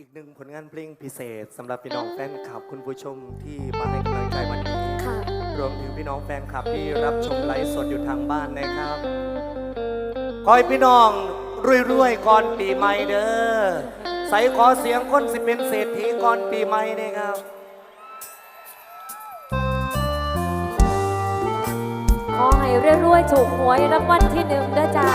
อีกหนึ่งผลงานเพลงพิเศษสำหรับพี่น้องแฟนคลับ คุณผู้ชมที่มาให้กำลังใจวันนี้ ค่ะ รวมถึงพี่น้องแฟนคลับที่รับชมไลฟ์สดอยู่ทางบ้านนะครับขอให้พี่น้องรวยๆก่อนปีใหม่เด้อใส่ขอเสียงคนสิเป็นเศรษฐีก่อนปีใหม่นะครับ ขอให้รวยๆถูกหวยรางวัลที่หนึ่งเด้อจ้า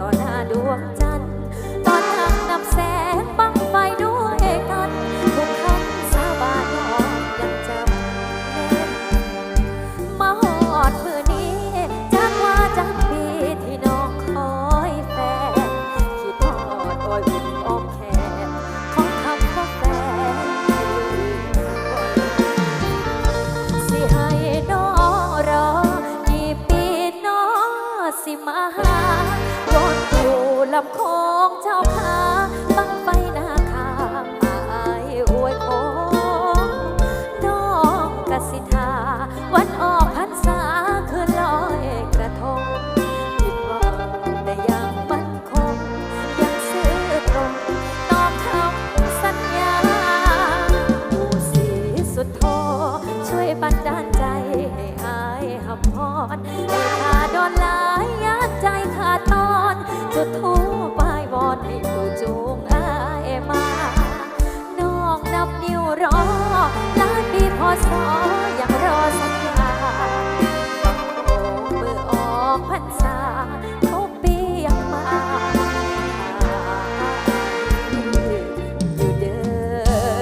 ต่อหน้าดวงจั ลำโคงเจ้าค่ะานปีพออยังรอสัญญาฟังโอ้มือออกพรรษาเขาปียังมาอยู่เด้อ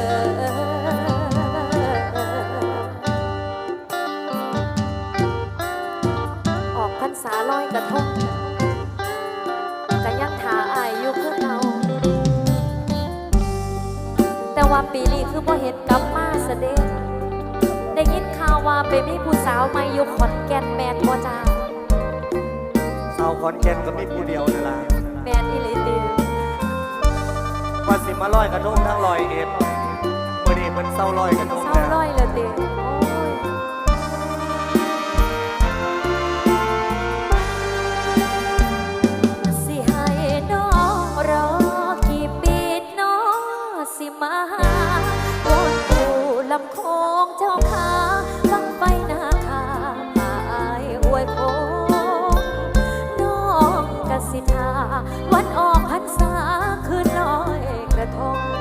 ออกพรรษาลอยกระทงก็ยังทาอายอยู่คือเราแต่ว่าปีนี้คือบ่เห็นกลับมาเสด็จ ได้ยินข่าวว่าไปมีผู้สาวใหม่อยู่ขอนแก่นแมนบ่จ้าสาวขอนแก่นก็มีผู้เดียวนี่ล่ะแมนอีหลีติว่าสิมาลอยกระทงทั้งลอยเอ็ดเมื่อนี้มันเศร้าลอยกระทงเศร้าแล้วร้อยเลยติ น้องกสิทาวันออกพรรษาคืนลอยกระทง